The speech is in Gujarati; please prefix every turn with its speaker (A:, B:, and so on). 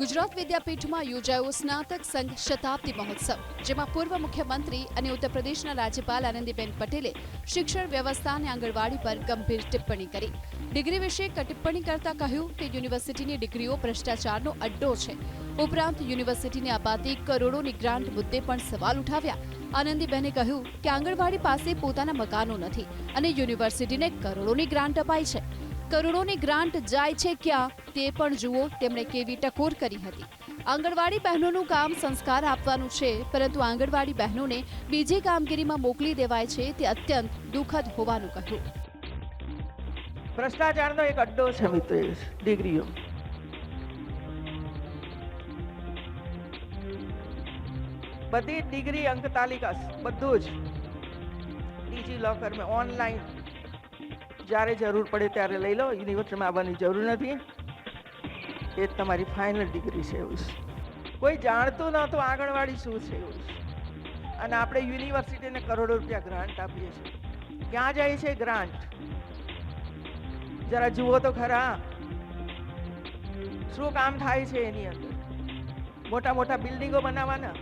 A: ગુજરાત વિદ્યાપીઠમાં યોજાયો સ્નાતક સંઘ શતાબ્દી મહોત્સવ, જેમાં પૂર્વ મુખ્યમંત્રી અને ઉત્તર પ્રદેશના રાજ્યપાલ આનંદીબેન પટેલે શિક્ષણ વ્યવસ્થા અને આંગણવાડી પર ગંભીર ટિપ્પણી કરી. ડિગ્રી વિશે ટિપ્પણી કરતા કહ્યું કે યુનિવર્સિટીની ડિગ્રીઓ ભ્રષ્ટાચારનો અડ્ડો છે. ઉપરાંત યુનિવર્સિટીને અપાતી કરોડોની ગ્રાન્ટ મુદ્દે પણ સવાલ ઉઠાવ્યા. આનંદીબેને કહ્યું કે આંગણવાડી પાસે પોતાના મકાનો નથી અને યુનિવર્સિટીને કરોડોની ગ્રાન્ટ અપાઈ છે. કરોડોની ગ્રાન્ટ જાય છે ક્યાં તે પણ જુઓ, તેમણે કેવી ટકોર કરી હતી. આંગણવાડી બહેનોનું કામ સંસ્કાર આપવાનું છે, પરંતુ આંગણવાડી બહેનોને બીજી કામગીરીમાં મોકલી દેવાય છે તે અત્યંત દુઃખદ હોવાનું કહ્યું.
B: ભ્રષ્ટાચારનો એક અડ્ડો છે મિત્રો, ડિગ્રીઓ. બધી ડિગ્રી અંક તાલિકા બધું જ. ડીજી લોકર મેં ઓનલાઈન. જ્યારે જરૂર પડે ત્યારે લઈ લો. યુનિવર્સિટીમાં આવવાની જરૂર નથી. એ જ તમારી ફાઇનલ ડિગ્રી છે એવું છે. કોઈ જાણતું ન તો આંગણવાડી શું છે એવું છે. અને આપણે યુનિવર્સિટીને કરોડો રૂપિયા ગ્રાન્ટ આપીએ છીએ. ક્યાં જાય છે ગ્રાન્ટ જરા જુઓ તો ખરા. શું કામ થાય છે એની અંદર? મોટા મોટા બિલ્ડિંગો બનાવવાના?